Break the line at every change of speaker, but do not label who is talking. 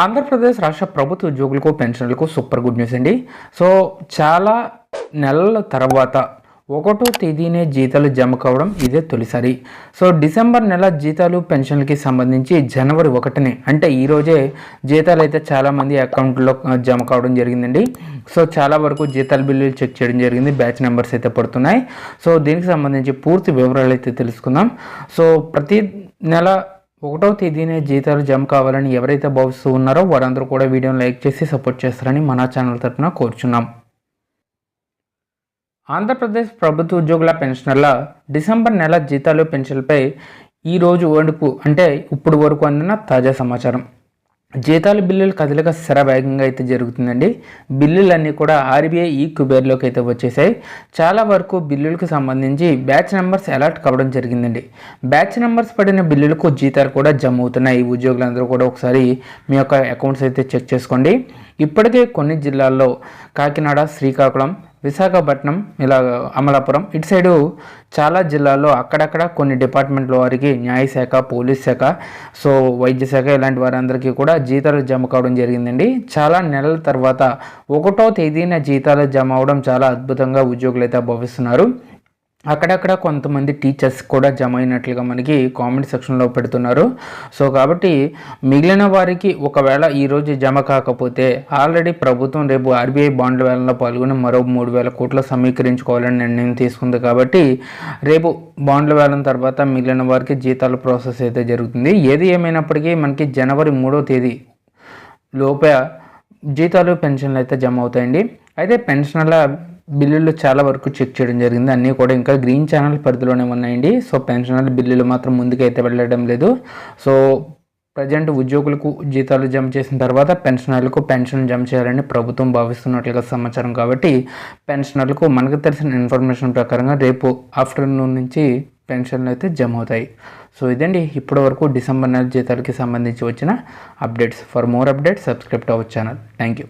ఆంధ్రప్రదేశ్ రాష్ట్ర ప్రభుత్వ ఉద్యోగులకు పెన్షన్లకు సూపర్ గుడ్ న్యూస్ అండి. సో చాలా నెలల తర్వాత ఒకటో తేదీనే జీతాలు జమ కావడం ఇదే తొలిసారి. సో డిసెంబర్ నెల జీతాలు పెన్షన్లకి సంబంధించి జనవరి ఒకటిని అంటే ఈరోజే జీతాలు అయితే చాలామంది అకౌంట్లో జమ కావడం జరిగిందండి. సో చాలా వరకు జీతాల బిల్లులు చెక్ చేయడం జరిగింది. బ్యాచ్ నెంబర్స్ అయితే పడుతున్నాయి. సో దీనికి సంబంధించి పూర్తి వివరాలు అయితే తెలుసుకుందాం. సో ప్రతి నెల ఒకటో తేదీనే జీతాలు జమ కావాలని ఎవరైతే భావిస్తూ ఉన్నారో వారందరూ కూడా వీడియోని లైక్ చేసి సపోర్ట్ చేస్తారని మన ఛానల్ తరఫున కోరుచున్నాం. ఆంధ్రప్రదేశ్ ప్రభుత్వ ఉద్యోగుల పెన్షనర్ల డిసెంబర్ నెల జీతాలు పెన్షన్లపై ఈ రోజు వరకు అంటే ఇప్పుడు వరకు అందిన తాజా సమాచారం. జీతాల బిల్లులు కదలిక శరవేగంగా అయితే జరుగుతుందండి. బిల్లులన్నీ కూడా ఆర్బీఐ ఈ కుబేర్లోకి అయితే వచ్చేసాయి. చాలా వరకు బిల్లులకు సంబంధించి బ్యాచ్ నెంబర్స్ అలర్ట్ కావడం జరిగిందండి. బ్యాచ్ నెంబర్స్ పడిన బిల్లులకు జీతాలు కూడా జమ అవుతున్నాయి ఉద్యోగులందరూ కూడా ఒకసారి మీ యొక్క అకౌంట్స్ అయితే చెక్ చేసుకోండి. ఇప్పటికే కొన్ని జిల్లాల్లో కాకినాడ శ్రీకాకుళం విశాఖపట్నం ఇలా అమలాపురం ఇటు సైడు చాలా జిల్లాల్లో అక్కడక్కడ కొన్ని డిపార్ట్మెంట్ల వారికి న్యాయశాఖ పోలీస్ శాఖ సో వైద్య శాఖ ఇలాంటి వారందరికీ కూడా జీతాలు జమ కావడం జరిగిందండి. చాలా నెలల తర్వాత ఒకటో తేదీన జీతాలు జమ అవడం చాలా అద్భుతంగా ఉద్యోగులు అయితే భావిస్తున్నారు. అక్కడక్కడ కొంతమంది టీచర్స్ కూడా జమ అయినట్లుగా మనకి కామెంట్ సెక్షన్లో పెడుతున్నారు. సో కాబట్టి మిగిలిన వారికి ఒకవేళ ఈరోజు జమ కాకపోతే ఆల్రెడీ ప్రభుత్వం రేపు ఆర్బీఐ బాండ్ల వేలంలో పాల్గొని మరో మూడు వేల కోట్లు సమీకరించుకోవాలని నిర్ణయం తీసుకుంది కాబట్టి రేపు బాండ్ల వేలం తర్వాత మిగిలిన వారికి జీతాల ప్రాసెస్ అయితే జరుగుతుంది. ఏది ఏమైనప్పటికీ మనకి జనవరి మూడో తేదీ లోపే జీతాలు పెన్షన్లు అయితే జమ అవుతాయండి. అయితే పెన్షన్ల బిల్లులు చాలా వరకు చెక్ చేయడం జరిగింది. అన్నీ కూడా ఇంకా గ్రీన్ ఛానల్ పరిధిలోనే ఉన్నాయండి. సో పెన్షనల్ బిల్లులు మాత్రం ముందుకైతే వెళ్ళడం లేదు. సో ప్రజెంట్ ఉద్యోగులకు జీతాలు జమ చేసిన తర్వాత పెన్షనర్లకు పెన్షన్ జమ చేయాలని ప్రభుత్వం భావిస్తున్నట్లుగా సమాచారం. కాబట్టి పెన్షనర్లకు మనకు తెలిసిన ఇన్ఫర్మేషన్ ప్రకారంగా రేపు ఆఫ్టర్నూన్ నుంచి పెన్షన్లు అయితే జమ అవుతాయి. సో ఇదండి. ఇప్పటి వరకు డిసెంబర్ నెల జీతాలకి సంబంధించి వచ్చిన updates. For more updates subscribe to our channel. Thank you